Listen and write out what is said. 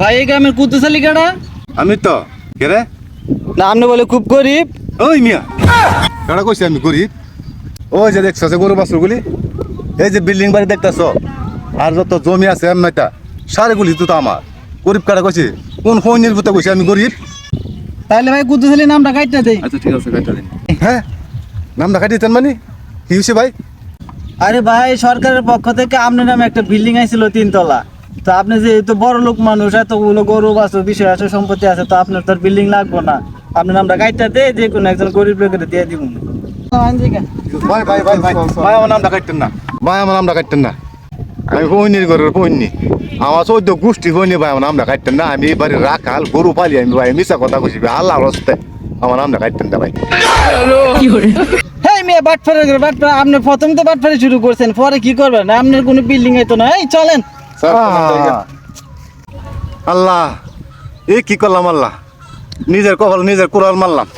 ভাই এই গ্রামের কুতুশালী কাটা? আমি তো। কে রে? না আপনি বলে খুব গরিব। ওই মিয়া। কারা কইছি আমি গরিব? ওই যে দেখছ যে গরু বাছুরগুলি? এই যে বিল্ডিং বাড়ি দেখতেছ? আর যত জমি আছে এমনিটা সারেগুলি তো আমার। গরিব কারা কইছি? কোন ফোনের ভূতে কইছি আমি গরিব? তাহলে ভাই কুতুশালী নামটা কাটতে দেই। আচ্ছা ঠিক আছে কাটা দিন। হ্যাঁ? নাম দেখা দিতেন মানে? কি হয়েছে ভাই? আরে ভাই সরকারের পক্ষ থেকে আপনার নামে একটা বিল্ডিং আইছিল তিনতলা। তো আপনি যে তো বড় লোক মানুষ এতগুলো গরু বাছু বিষয় আছে সম্পত্তি আছে তো আপনার তো বিল্ডিং লাগবো না। আপনার নামটা কাটতে দে যে কোনো একজন গরিব লোকের দিয়ে দিব। ভাই ভাই ভাই ভাই। ভাই আমার নাম ডাকাইতেন না। ভাই আমার নাম ডাকাইতেন না। আমি পৈনির ঘরের পৈনি আমার চৌদ্দ গোষ্ঠী পৈনি ভাই আমার নাম ডাকাইতেন না। আমি এবারে রাখাল গরু পালি আমি ভাই মিশা কথা কইছি ভাই আল্লাহ রস্তে আমার নাম ডাকাইতেন না ভাই। হেই মেয়ে বাটফারে বাটফারে আপনি প্রথম তো বাটফারে শুরু করছেন পরে কি করবেন? আপনার কোনো বিল্ডিং হইতো না। এই চলেন। আল্লাহ এ কি করলাম আল্লাহ? নিজের কপাল নিজের কুড়াল মারলাম।